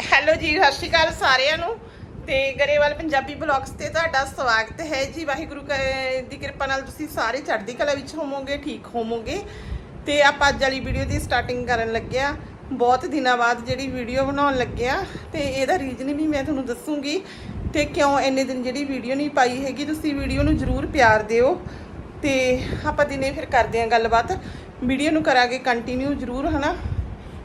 Hello ਜੀ, ਸਤਿ ਸ਼੍ਰੀ ਅਕਾਲ ਸਾਰਿਆਂ ਨੂੰ। ਤੇ ਗਰੇਵਾਲ ਪੰਜਾਬੀ ਬਲੌਗਸ ਤੇ ਤੁਹਾਡਾ ਸਵਾਗਤ ਹੈ ਜੀ। ਵਾਹਿਗੁਰੂ ਕ- ਦੀ ਕਿਰਪਾ ਨਾਲ ਤੁਸੀਂ ਸਾਰੇ ਚੜ੍ਹਦੀ ਕਲਾ ਵਿੱਚ ਹੋਵੋਗੇ, ਠੀਕ ਹੋਵੋਗੇ। ਤੇ ਆਪਾਂ ਅੱਜ ਵਾਲੀ ਵੀਡੀਓ ਦੀ ਸਟਾਰਟਿੰਗ ਕਰਨ ਲੱਗਿਆ। ਬਹੁਤ ਦਿਨਾਂ ਬਾਅਦ ਜਿਹੜੀ ਵੀਡੀਓ ਬਣਾਉਣ ਲੱਗਿਆ। ਤੇ ਇਹਦਾ ਰੀਜ਼ਨ ਵੀ ਮੈਂ ਤੁਹਾਨੂੰ ਦੱਸੂਗੀ। ਤੇ ਕਿਉਂ ਇੰਨੇ ਦਿਨ ਜਿਹੜੀ ਵੀਡੀਓ ਨਹੀਂ ਪਾਈ ਹੈਗੀ, ਤੁਸੀਂ ਵੀਡੀਓ ਨੂੰ ਜ਼ਰੂਰ ਪਿਆਰ ਦਿਓ। ਤੇ ਆਪਾਂ ਦਿਨੇ ਫਿਰ ਕਰਦੇ ਆਂ ਗੱਲਬਾਤ। ਵੀਡੀਓ ਨੂੰ ਕਰਾਂਗੇ ਕੰਟੀਨਿਊ ਜ਼ਰੂਰ, ਹਨਾ?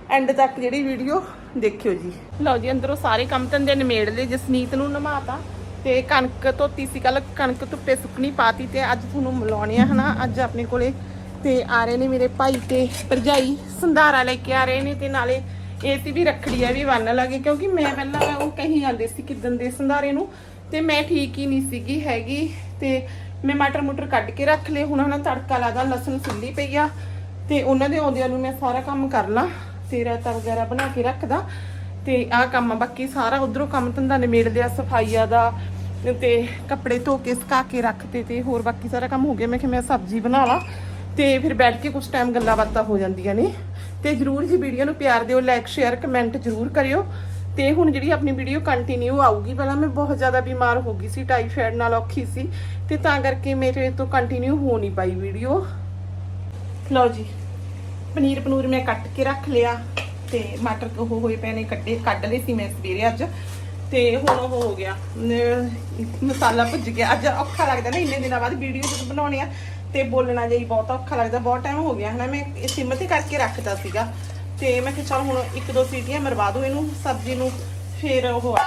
ਐਂਡ ਤੱਕ ਜਿਹੜੀ ਵੀਡੀਓ ਦੇਖਿਓ ਜੀ। ਲਓ ਜੀ, ਅੰਦਰੋਂ ਸਾਰੇ ਕੰਮ ਧੰਦੇ ਨਿਮੇੜ ਲਏ ਜਸਨੀਤ ਨੂੰ ਨਮਾਤਾ ਤੇ ਕਣਕ ਧੋਤੀ ਸੀ ਕੱਲ ਕਣਕ ਧੁੱਪੇ ਸੁੱਕਣੀ ਪਾਤੀ ਤੇ ਅੱਜ ਤੁਹਾਨੂੰ ਮਿਲਾਉਣੇ ਆ, ਹਨਾ? ਅੱਜ ਆਪਣੇ ਕੋਲੇ ਤੇ ਆ ਰਹੇ ਨੇ ਮੇਰੇ ਭਾਈ ਤੇ ਭਰਜਾਈ, ਸੰਧਾਰਾ ਲੈ ਕੇ ਆ ਰਹੇ ਨੇ ਤੇ ਨਾਲੇ ਇਹ ਤੇ ਵੀ ਰੱਖੜੀ ਆ ਵੀ ਬੰਨ ਲਾਗੇ, ਕਿਉਂਕਿ ਮੈਂ ਪਹਿਲਾਂ ਉਹ ਕਹੀ ਜਾਂਦੇ ਸੀ ਕਿਦਨ ਦੇ ਸੰਧਾਰੇ ਨੂੰ, ਤੇ ਮੈਂ ਠੀਕ ਹੀ ਨਹੀਂ ਸੀਗੀ ਹੈਗੀ, ਤੇ ਮੈਂ ਮਟਰ ਮੁਟਰ ਕੱਢ ਕੇ ਰੱਖ ਲਏ, ਹੁਣ ਹਨਾ ਤੜਕਾ ਲਾਦਾ, ਲਸਣ ਸਿੱਲੀ ਪਈ ਆ, ਤੇ ਉਹਨਾਂ ਦੇ ਆਉਂਦਿਆਂ ਨੂੰ ਮੈਂ ਸਾਰਾ ਕੰਮ ਕਰ ਲਾਂ। ਤੇ ਰਾਇਤਾ ਵਗੈਰਾ ਬਣਾ ਕੇ ਰੱਖਦਾ। ਤੇ ਆਹ ਕੰਮ ਆ, ਬਾਕੀ ਸਾਰਾ ਉਧਰੋਂ ਕੰਮ ਧੰਦਾ ਨਿਮੇੜ ਲਿਆ ਸਫਾਈਆ ਦਾ ਤੇ ਕੱਪੜੇ ਧੋ ਕੇ, ਸੁਕਾ ਕੇ ਰੱਖਤੇ ਤੇ ਹੋਰ ਬਾਕੀ ਸਾਰਾ ਕੰਮ ਹੋ ਗਿਆ। ਮੈਂ ਕਿ ਮੈਂ ਸਬਜ਼ੀ ਬਣਾ ਲਾ ਤੇ ਫਿਰ ਬੈਠ ਕੇ ਕੁਝ ਟਾਈਮ ਗੱਲਾਂ ਬਾਤਾਂ ਹੋ ਜਾਂਦੀਆਂ ਨੇ। ਤੇ ਜਰੂਰ ਜੀ ਵੀਡੀਓ ਨੂੰ ਪਿਆਰ ਦਿਓ ਲਾਈਕ ਸ਼ੇਅਰ ਕਮੈਂਟ ਜਰੂਰ ਕਰਿਓ। ਤੇ ਹੁਣ ਜਿਹੜੀ ਆਪਣੀ ਵੀਡੀਓ ਕੰਟੀਨਿਊ ਆਊਗੀ, ਪਹਿਲਾਂ ਮੈਂ ਬਹੁਤ ਜ਼ਿਆਦਾ ਬਿਮਾਰ ਹੋ ਗਈ ਸੀ ਟਾਈਫਾਇਡ ਨਾਲ ਔਖੀ ਸੀ ਤੇ ਤਾਂ ਕਰਕੇ ਮੇਰੇ ਤੋਂ ਕੰਟੀਨਿਊ ਹੋ ਨਹੀਂ ਪਾਈ ਵੀਡੀਓ ਲਓ ਜੀ। ਪਨੀਰ ਪਨੂਰ ਮੈਂ ਕੱਟ ਕੇ ਰੱਖ ਲਿਆ ਤੇ ਮਟਰ ਉਹ ਹੋਏ ਪਏ ਨੇ ਕੱਢੇ ਕੱਢ ਲਏ ਸੀ ਮੈਂ ਸਵੇਰੇ ਅੱਜ। ਤੇ ਹੁਣ ਉਹ ਹੋ ਗਿਆ। ਮਸਾਲਾ ਭੁੱਜ ਗਿਆ। ਅੱਜ ਔਖਾ ਲੱਗਦਾ ਨਾ, ਇੰਨੇ ਦਿਨਾਂ ਬਾਅਦ ਵੀਡੀਓ ਜਦੋਂ ਬਣਾਉਣੀ ਆ ਤੇ ਬੋਲਣਾ ਜਾਈ ਬਹੁਤ ਔਖਾ ਲੱਗਦਾ। ਬਹੁਤ ਟਾਈਮ ਹੋ ਗਿਆ ਹਨਾ। ਮੈਂ ਇਹ ਸਿਮ ਤੇ ਕਰਕੇ ਰੱਖਦਾ ਸੀਗਾ। ਤੇ ਮੈਂ ਕਿਹਾ ਚਲ ਹੁਣ ਇੱਕ ਦੋ ਸੀਟੀਆਂ ਮਰਵਾ ਦੋ ਇਹਨੂੰ, ਸਬਜ਼ੀ ਨੂੰ। ਫਿਰ ਉਹ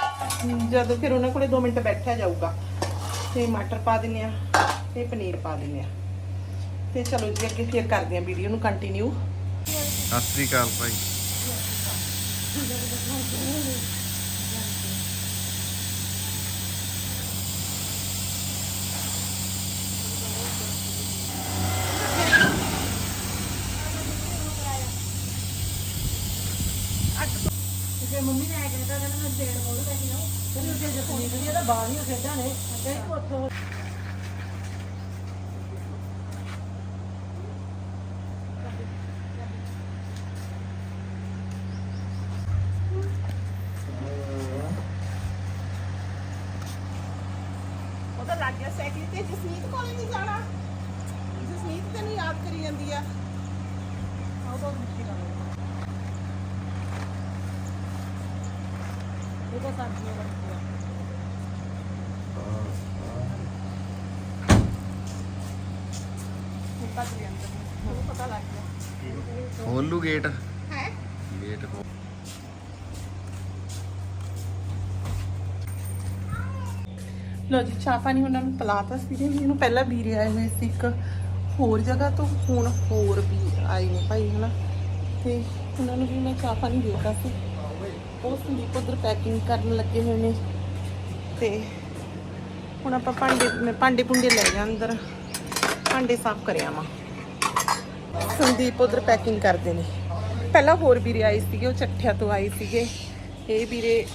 ਜਦੋਂ ਫਿਰ ਉਹਨਾਂ ਕੋਲੇ 2 ਮਿੰਟ ਬੈਠਿਆ ਜਾਊਗਾ। ਤੇ ਮਟਰ ਪਾ ਦਿੰਨੇ ਆ ਤੇ ਪਨੀਰ ਪਾ ਦਿੰਨੇ ਆ। ਤੇ ਚਲੋ ਜੀ, ਅੱਗੇ ਫੇਰ ਕਰਦੇ ਆ ਵੀਡੀਓ ਨੂੰ ਕੰਟੀਨਿਊ ਸਤਿ ਸ੍ਰੀ ਅਕਾਲ ਭਾਈ ਜੇ ਮੰਮੀ ਨੇ ਆ ਕਹਿੰਦਾ ਕਹਿੰਦਾ ਮੈਂ ਦੇਣ ਬੋਲ ਪੈਣੀ ਨਾ ਕਹਿੰਦੀ ਉੱਥੇ ਜਸਮੀ ਕਹਿੰਦੀ ਇਹਦਾ ਬਾਹਰ ਨਹੀਂ ਖੇਡਾਂ ਨੇ ਕਹਿੰਦੀ ਉੱਥੋਂ ਉਹ ਤਾਂ ਲੱਗ ਗਿਆ ਸਾਈਕਲ ਤੇ ਜਸਨੀਤ ਕੋਲੇ ਨਹੀਂ ਜਾਣਾ ਜਸਨੀਤ ਤੈਨੂੰ ਯਾਦ ਕਰੀ ਜਾਂਦੀ ਆ ਆਉ ਬਹੁਤ ਮੁਸ਼ਕਿਲ ਆ ਇਹ ਤਾਂ ਸਬਜ਼ੀਆਂ ਬਣਦੀਆਂ ਹੁਣ ਭੱਜ ਗਿਆ ਅੰਦਰ ਨੂੰ। ਉਹਨੂੰ ਪਤਾ ਲੱਗ ਗਿਆ ਖੋਲੂ ਗੇਟ। ਹੈ। ਗੇਟ ਖੋਲ। ਲੋ ਜੀ ਚਾਹ ਪਾਣੀ ਉਹਨਾਂ ਨੂੰ ਪਲਾਤਾ ਸੀ। ਤੇ ਇਹਨੂੰ ਪਹਿਲਾਂ ਵੀਰੇ ਆਏ ਹੋਏ ਸੀ ਇੱਕ ਹੋਰ ਜਗ੍ਹਾ ਤੋਂ ਹੁਣ ਹੋਰ ਵੀ ਆਏ ਨੇ ਭਾਈ, ਹਨਾ? ਤੇ ਉਹਨਾਂ ਨੂੰ ਵੀ ਮੈਂ ਚਾਹ ਪਾਣੀ ਦੇਤਾ ਸੀ। ਉਹ ਸੰਦੀਪ ਉਧਰ ਪੈਕਿੰਗ ਕਰਨ ਲੱਗੇ ਹੋਏ ਨੇ। ਤੇ ਹੁਣ ਆਪਾਂ ਭਾਂਡੇ, ਮੈਂ ਭਾਂਡੇ ਭੁੰਡੇ ਲੈ ਜਾ ਅੰਦਰ। ਭਾਂਡੇ ਸਾਫ਼ ਕਰਿਆ ਵਾ। ਸੰਦੀਪ ਉਧਰ ਪੈਕਿੰਗ ਕਰਦੇ ਨੇ। ਪਹਿਲਾਂ ਹੋਰ ਵੀਰੇ ਆਏ ਸੀਗੇ, ਉਹ ਚੱਠਿਆ ਤੋਂ ਆਏ ਸੀਗੇ। ਇਹ ਵੀਰੇ,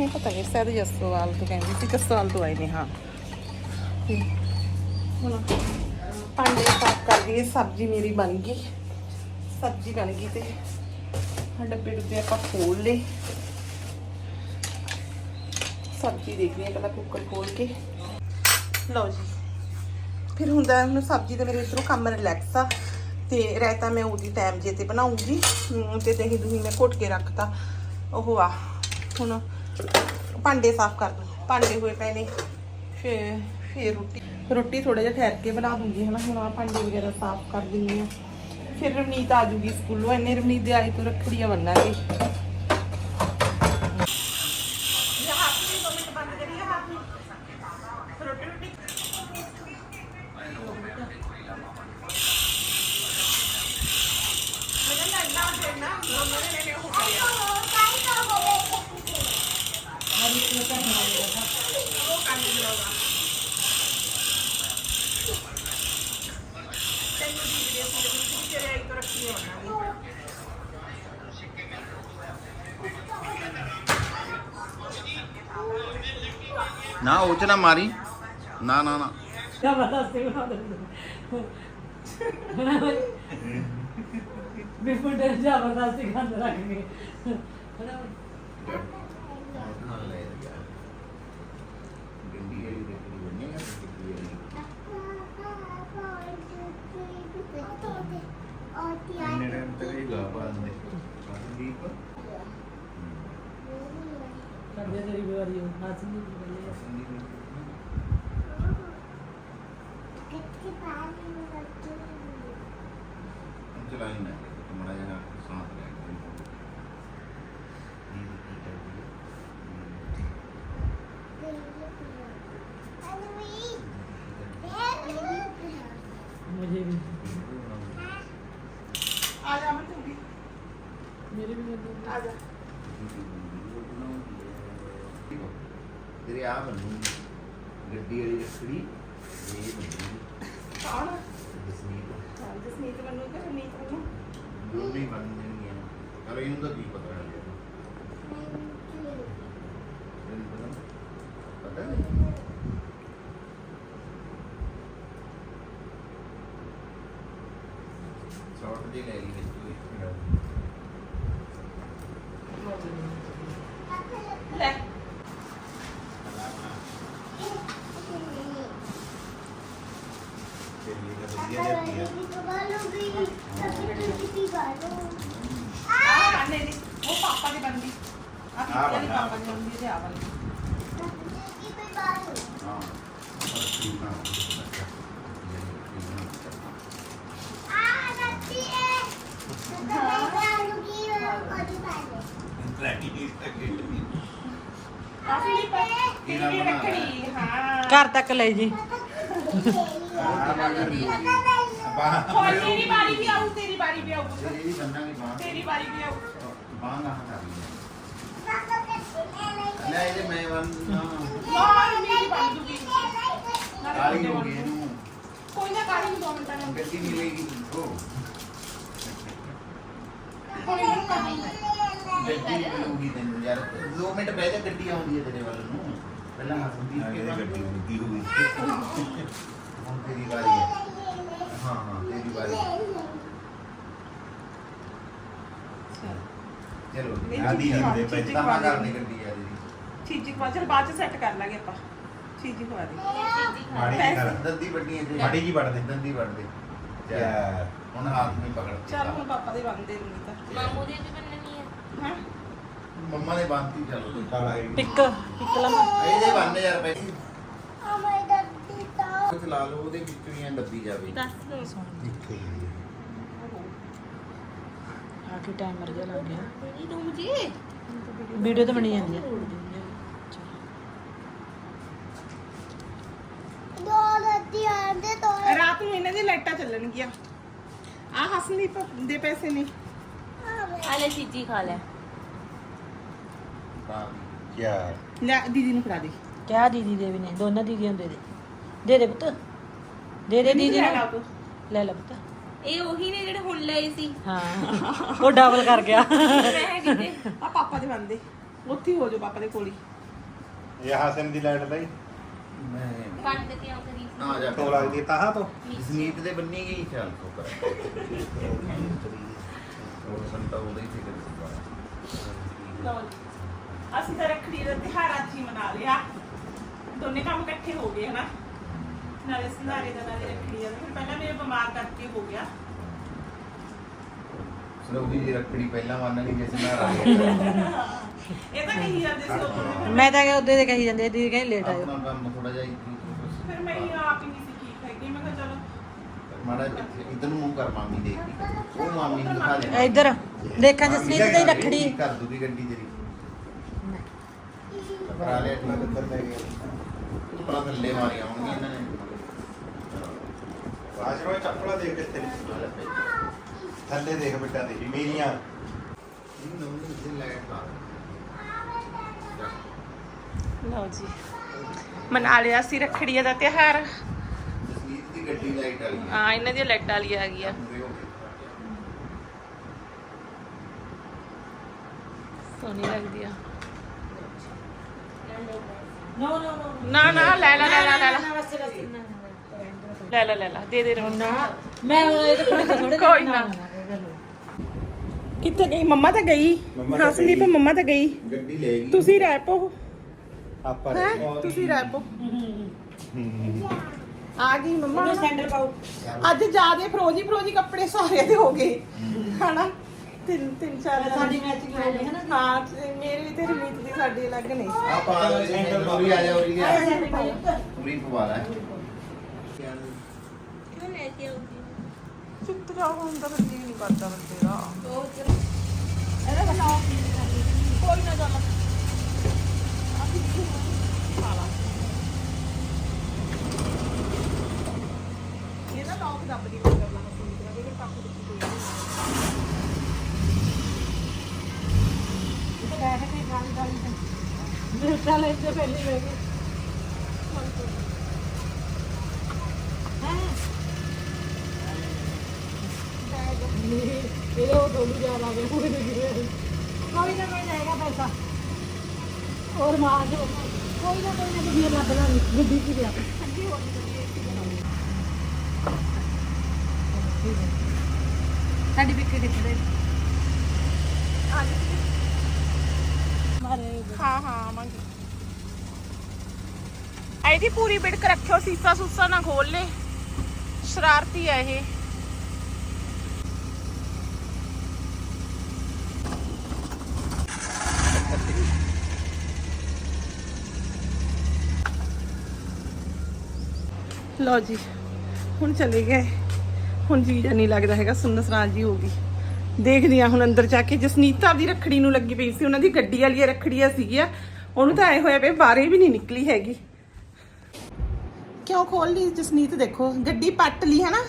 ਇਹ ਪਤਾ ਨਹੀਂ, ਸ਼ਾਇਦ ਜਸਵਾਲ ਤੋਂ ਕਹਿੰਦੇ ਸੀ, ਜਸਵਾਲ ਤੋਂ ਆਏ ਨੇ, ਹਾਂ। ਤੇ ਹੁਣ ਭਾਂਡੇ ਸਾਫ਼ ਕਰ ਦਈਏ ਸਬਜ਼ੀ ਮੇਰੀ ਬਣ ਗਈ। ਸਬਜ਼ੀ ਬਣ ਗਈ ਤੇ ਡੱਬੇ ਡੁੱਬੇ ਆਪਾਂ ਖੋਲ ਲਏ। ਸਬਜ਼ੀ ਦੇਖਦੇ ਹਾਂ ਪਹਿਲਾਂ ਕੁੱਕਰ ਖੋਲ ਕੇ। ਲਓ ਜੀ ਫਿਰ ਹੁੰਦਾ ਹੈ ਹੁਣ ਸਬਜ਼ੀ ਦਾ ਮੇਰੇ ਇਧਰੋਂ ਕੰਮ ਰਿਲੈਕਸ ਆ ਤੇ ਰਾਇਤਾ ਮੈਂ ਉਹਦੀ ਟਾਈਮ ਜੇ ਤੇ ਬਣਾਉਂਗੀ। ਹਮ, ਤੇ ਦਹੀਂ ਦੁਹੀ ਮੈਂ ਘੁੱਟ ਕੇ ਰੱਖਤਾ। ਉਹ ਆ ਹੁਣ ਭਾਂਡੇ ਸਾਫ਼ ਕਰ ਦੂੰ। ਭਾਂਡੇ ਹੋਏ ਪਏ ਨੇ ਫੇਰ ਫਿਰ ਰੋਟੀ। ਰੋਟੀ ਥੋੜਾ ਜਿਹਾ ਠਹਿਰ ਕੇ ਬਣਾ ਦੂੰਗੀ ਹਨਾ ਹੁਣ ਆ ਭਾਂਡੇ ਵਗੈਰਾ ਸਾਫ਼ ਕਰ ਦਿੰਦੀ ਆ ਫਿਰ ਰਵਨੀਤ ਆ ਜੂਗੀ ਸਕੂਲੋਂ ਇੰਨੇ ਰਵਨੀਤ ਦੇ ਆਈ ਤੋਂ ਰੱਖੜੀਆਂ ਬੰਨਾਂਗੇ ना वो ना मारी ना ना ना जबरदस्ती बना दो बिल्कुल जबरदस्ती खान रख गए और तीन मिनट तक ही गा पाने दीपक ਚਲਾਈ ਨਾ ਮੜਾ ਜਣਾ ਸਾਥ ਲੈ ਮੁਝੇ ਵੀ ਆ ਜਾ ਮੈਂ ਚੰਗੀ ਮੇਰੇ ਵੀ ਮੈਨੂੰ ਆ ਜਾ ਤੇਰੇ ਆ ਬੰਨੂ ਗੱਡੀ ਵਾਲੀ ਰੱਖੜੀ ਇਹ ਬੰਨੂ ਕੌਣ? ਜਸਮੀਤ। ਹਾਂ ਜਸਨੀਤ ਮੈਨੂੰ ਮੈਨੂੰ ਪਰ ਇਹਨੂੰ ਤਾਂ ਕੀ ਪਤਾ ਹੈ ਇਹਨੂੰ ਪਤਾ ਪਤਾ ਨਹੀਂ ਸ਼ਾਰਟ ਜੀ ਲੈ ਲਈ ਵਿੱਚ ਲੈ ਆ ਬੰਨੇ ਦੀ ਉਹ ਪਾਪਾ ਦੀ ਬੰਦੀ ਆ ਆਹ ਵਾਲੀ ਬੰਨਾ। ਪਾਪਾ ਦੀ ਬੰਦੀ ਤੇ ਆ ਨਾ ਕਾਫੀ ਨਹੀਂ ਪਰ ਇਹਨਾਂ ਤੇਰੀ ਬਣਾ ਰੱਖੜੀ ਹਾਂ ਘਰ ਤੱਕ ਲੈ ਜੀ ਕੋਈ ਤੇਰੀ ਬਾਰੀ ਵੀ ਆਊ ਤੇਰੀ ਬਾਰੀ ਵੀ ਆਊ ਤੇਰੀ ਬੰਨਾਂਗੇ ਬਾਹਰ ਤੇਰੀ ਬਾਰੀ ਵੀ ਆਊ ਬਾਹਰ ਨਾ ਹਟਾ ਲੈ ਇਹਦੇ ਮੈਂ ਬੰਨਾ ਮਾਂ ਮੇਰੀ ਬਣ ਦੂਗੀ। ਕਾਲੀ ਹੋ ਗਈ ਇਹਨੂੰ। ਕੋਈ ਨਾ ਕਾਲੀ ਨੂੰ ਦੋ ਮਿੰਟਾਂ ਨੂੰ ਗੱਡੀ ਮਿਲੇਗੀ ਉਹ ਹੁਣ ਇਹਨੂੰ ਕਰਨੀ ਹੈ ਗੱਡੀ ਮਿਲੂਗੀ ਤੈਨੂੰ ਯਾਰ। 2 ਮਿੰਟ ਬਹਿ ਜਾ ਗੱਡੀ ਆਉਂਦੀ ਹੈ ਤੇਰੇ ਵੱਲ ਨੂੰ। ਪਹਿਲਾਂ ਹਸਦੀ ਕੇ ਗੱਡੀ ਮਿਲਦੀ ਹੋਈ ਹੁਣ ਤੇਰੀ ਵਾਰੀ ਹੈ। ਹਾਂ ਹਾਂ। ਤੇਰੀ ਵਾਰੀ ਹੈ ਚਲੋ। ਨਹੀਂ, ਆਦੀ ਚੀਜ਼ੀ ਪਹਿਲਾਂ ਖਵਾ ਦੇ। ਕਰਨੀ ਗੱਡੀ ਆ ਜਿਹੜੀ। ਚੀਜ਼ੀ ਖਵਾ ਚਲ ਬਾਅਦ ਚ ਸੈੱਟ ਕਰ ਲਾਂਗੇ ਆਪਾਂ। ਚੀਜ਼ੀ ਖਵਾ ਦੇ ਮਾੜੀ ਪੈਸੇ। ਜੀ ਕਰ ਦੰਦੀ ਵੱਡੀ ਹੈ ਜੀ ਮਾੜੀ ਜੀ ਵੱਢ ਦੇ। ਦੰਦੀ ਵੱਢ ਦੇ। ਯਾਰ। ਹੁਣ ਹੱਥ ਵਿੱਚ ਪਕੜ ਕੇ ਚੱਲ ਹੁਣ ਪਾਪਾ ਦੇ ਬੰਦੇ ਨਹੀਂ ਤਾਂ। ਮਾਮੂ ਦੇ ਵੀ ਬੰਨਣੀ ਹੈ? ਮੰਮਾ ਨੇ ਚਲੋ। ਕਾਲਾ ਹੈ ਪਿੱਕ ਪਿੱਕ ਲਮਾ ਇਹਦੇ ਬੰਨ ਯਾਰ ਪੈਸੇ ਕੁਝ ਲਾ ਲਓ ਉਹਦੇ ਵਿੱਚੋਂ ਹੀ ਐਂ ਦੱਬੀ ਜਾਵੇ। ਦੱਸ ਦੋ ਆ ਕੇ ਟਾਈਮਰ ਜਿਹਾ ਲੱਗ ਗਿਆ। ਤੇਰੀ ਤੂੰ ਜੀ? ਵੀਡੀਓ ਤਾਂ ਬਣੀ ਜਾਂਦੀ ਹੈ ਰਾਤ ਨੂੰ ਇਹਨਾਂ ਦੀ ਲਾਈਟਾਂ ਚੱਲਣਗੀਆਂ। ਆ ਹਸਨਦੀਪ ਦੇ ਪੈਸੇ ਨੇ। ਆ ਲੈ ਚੀਜੀ ਖਾ ਲੈ। ਤਾਂ ਯਾਰ ਲੈ ਦੀਦੀ ਨੂੰ ਫੜਾ ਦੇ। ਕਿਆ ਦੀਦੀ ਦੇ ਵੀ ਨੇ? ਦੋਨਾਂ ਦੀਦੀਆਂ ਦੇ ਦੇ। ਦੇ ਦੇ ਪੁੱਤ। ਦੇ ਦੇ ਦੀਦੀ ਨੂੰ। ਤੂੰ ਲੈ ਲੈ ਪੁੱਤ। ਇਹ ਉਹੀ ਨੇ ਜਿਹੜੇ ਹੁਣ ਲਏ ਸੀ। ਹਾਂ। ਉਹ ਡਬਲ ਕਰ ਗਿਆ। ਮੈਂ ਕਿਤੇ ਆ ਪਾਪਾ ਦੇ ਬੰਦੇ ਉੱਥੇ ਹੀ ਹੋ ਜਾਓ ਪਾਪਾ ਦੇ ਕੋਲ ਹੀ। ਇਹ ਹਾਸਨ ਦੀ ਲਾਈਟ ਹੀ ਮੈਂ ਕੱਟ ਕੇ ਆਉ ਕਰੀ ਆ ਜਾ। ਤੋਂ ਲੱਗਦੀ ਤਾਹਾ ਤੋਂ ਜਸਮੀਤ ਦੇ ਬੰਨੀ ਗਈ ਚੱਲ ਕੋ ਕਰ। ਉਹ ਸੰਤਾ ਉਹਦੇ ਹੀ ਫਿਕਰ। ਅਸੀਂ ਤਾਂ ਰੱਖੜੀ ਦਾ ਤਿਉਹਾਰ ਅੱਜ ਹੀ ਮਨਾ ਲਿਆ। ਦੋਨੇ ਕੰਮ ਇਕੱਠੇ ਹੋ ਗਏ ਹਨਾ? ਨਾਲੇ ਸੰਧਾਰੇ ਦਾ ਨਾਲੇ ਰੱਖੜੀ ਦਾ। ਫਿਰ ਪਹਿਲਾਂ ਮੇਰੇ ਬਿਮਾਰ ਕਰਕੇ ਹੋ ਗਿਆ। ਸਲੋਗੀ ਜੀ ਰੱਖੜੀ ਪਹਿਲਾਂ ਮੰਨ ਲਈ ਜਿਸ ਨਾਲ ਆ ਇਹ ਤਾਂ ਕਹੀ ਜਾਂਦੇ ਸੀ ਉਦੋਂ ਮੈਂ ਤਾਂ ਕਿਹਾ ਉਹਦੇ ਦੇ ਕਹੀ ਜਾਂਦੇ ਦੀਦੀ ਕਹਿੰਦੀ ਲੇਟ ਆਇਓ। ਆਪਣਾ ਕੰਮ ਥੋੜਾ ਜਿਹਾ ਫਿਰ ਮੈਂ ਹੀ ਆਪ ਹੀ ਨਹੀਂ ਸੀ ਠੀਕ ਹੈਗੀ। ਮੈਂ ਕਿਹਾ ਚਲੋ। ਮਾੜਾ ਇਧਰ ਨੂੰ ਮੂੰਹ ਕਰ ਮਾਮੀ ਦੇਖਦੀ ਉਹ ਮਾਮੀ ਨੂੰ ਦਿਖਾ ਦੇ। ਇੱਧਰ ਦੇਖਾਂ ਜਸਨੀਤ ਦੀ ਰੱਖੜੀ। ਕਰ ਦੂਗੀ ਗੱਡੀ ਤੇਰੀ। ਲਿਆ ਮੈਂ ਠੀਕ ਕਿੱਧਰ ਲੈ ਗਿਆ। ਉੱਪਰ ਥੱਲੇ ਮਾਰੀਆਂ ਹੋਣਗੀਆਂ ਇਹਨਾਂ ਨੇ। ਆਸ਼ਰੋ ਚੱਪਲਾ ਦੇਖ ਕੇ ਤੇਰੀ ਥੱਲੇ ਦੇਖ ਬਿੱਟਾ ਦੇ ਮੇਰੀਆਂ ਲਓ ਜੀ ਮਨਾ ਲਿਆ ਸੀ ਰੱਖੜੀ ਦਾ ਤਿਉਹਾਰ ਜਸਮੀਤ ਦੀ ਗੱਡੀ ਲਾਈਟ ਵਾਲੀ ਹੈ ਹਾਂ ਇਹਨਾਂ ਦੀਆਂ ਲਾਈਟਾਂ ਵਾਲੀ ਆ ਗਈ। ਸੋਹਣੀ ਲੱਗਦੀ ਆ ਨੋ ਨੋ ਨੋ ਨਾ ਨਾ ਲੈ ਲੈ ਲੈ ਲੈ ਲੈ ਲੈ। ਲੈ ਲੈ ਦੇ ਦੇ ਰੋ ਨਾ ਮੈਂ ਇਹ ਤਾਂ ਥੋੜੇ ਕੋਈ ਨਾ। ਕਿੱਥੇ ਗਈ? ਮੰਮਾ ਤਾਂ ਗਈ। ਮੰਮਾ ਤਾਂ ਹਸਨੀਪ ਗਈ। ਮੰਮਾ ਤਾਂ ਗਈ। ਗੱਡੀ ਲੈ ਗਈ। ਤੁਸੀਂ ਰਹਿ ਪੋ। ਆਪਾਂ ਹੈ? ਰਹਿ ਤੁਸੀਂ ਰਹਿ ਪੋ। ਆ ਗਈ ਮੰਮਾ। ਸੈਂਡਲ ਪਾਓ ਅੱਜ ਜਿਆਦੇ ਫਰੋਜੀ ਫਰੋਜੀ ਕੱਪੜੇ ਸਾਰਿਆਂ ਦੇ ਹੋ ਗਏ। ਹਨਾ? ਤਿੰਨ ਤਿੰਨ ਚਾਰ ਸਾਡੀ ਮੈਚਿੰਗ ਹੋ ਗਈ ਹੈ ਨਾ ਹਾਂ ਤੇ ਮੇਰੇ ਵੀ ਤੇ ਰਮੀਤ ਦੀ ਸਾਡੇ ਅਲੱਗ ਨੇ ਆ ਪਾ ਲਓ ਸੈਂਟਰ ਪੂਰੀ ਆ ਜਾ ਉਰੀ ਆ। ਪੂਰੀ ਪਵਾ ਲੈ ਕਿਉਂ ਲੈ। ਕੇ ਆਉਂਦੀ ਚੁੱਪ ਜਾ ਹੁਣ ਤਾਂ ਬੰਦੀ ਨਹੀਂ ਕਰਦਾ ਬੰਦੇ ਦਾ ਇਹਦਾ ਬਤਾਓ ਕੋਈ ਨਾ ਚੱਲ। ਇਹਦਾ ਲੌਕ ਦੱਬ ਦੀ ਕਰ ਲਾ ਮਸ਼ੀਨ ਦਾ ਪਾਸੇ ਵਿੱਚ ਕੋਈ ਇਹ ਤਾਂ ਬੈਠ ਕੇ ਗਾਲੀ ਗਾਲੀ ਤੇ। ਬੇਟਾ ਲੈ ਤੇ ਪਹਿਲੇ ਬਹਿ ਇਹ ਉਹ ਦੋਨੋਂ ਜਾ ਲਾਗੇ ਪੂਰੇ ਦੇ ਗਿਰੇ ਕੋਈ ਨਾ ਕੋਈ ਜਾਏਗਾ ਪੈਸਾ। ਹੋਰ ਮਾਰ ਜੋ ਕੋਈ ਨਾ ਕੋਈ ਨਾ ਗੱਡੀ ਲੱਭ ਲਾਂਗੇ ਗੱਡੀ ਕੀ ਲਿਆ ਸਾਡੀ ਬਿੱਕੇ ਦੇ? ਪੜੇ ਮਾਰੇ ਹਾਂ ਹਾਂ ਇਹਦੀ ਪੂਰੀ ਬਿੜਕ ਰੱਖਿਓ ਸੀਸਾ ਸੂਸਾ ਨਾ ਖੋਲ ਲੈ। ਸ਼ਰਾਰਤੀ ਹੈ ਇਹ। ਲਓ ਜੀ ਹੁਣ ਚਲੇ ਗਏ। ਹੁਣ ਜੀ ਜਾਂ ਨਹੀਂ ਲੱਗਦਾ ਹੈਗਾ ਸੁੰਨਸਰਾਜ ਜੀ ਹੋ ਗਈ। ਦੇਖਦੀ ਆ ਹੁਣ ਅੰਦਰ ਜਾ ਕੇ ਜਸਨੀਤਾ ਦੀ ਰੱਖੜੀ ਨੂੰ ਲੱਗੀ ਪਈ ਸੀ ਉਹਨਾਂ ਦੀ ਗੱਡੀ ਵਾਲੀਆਂ ਰੱਖੜੀਆਂ ਸੀਗੀਆਂ। ਉਹਨੂੰ ਤਾਂ ਐ ਹੋਇਆ ਪਏ ਬਾਹਰੇ ਵੀ ਨਹੀਂ ਨਿਕਲੀ ਹੈਗੀ। ਕਿਉਂ ਖੋਲ ਲਈ ਜਸਨੀਤ ਦੇਖੋ ਗੱਡੀ ਪੱਟ ਲਈ ਹੈ। ਨਾ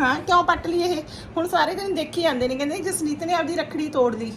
ਹਾਂ ਕਿਉਂ ਪੱਟ ਲਈ ਇਹ? ਹੁਣ ਸਾਰੇ ਦਿਨ ਦੇਖੀ ਜਾਂਦੇ ਨੇ ਕਹਿੰਦੇ ਜਸਨੀਤ ਨੇ ਆਪਦੀ ਰੱਖੜੀ ਤੋੜ ਲਈ।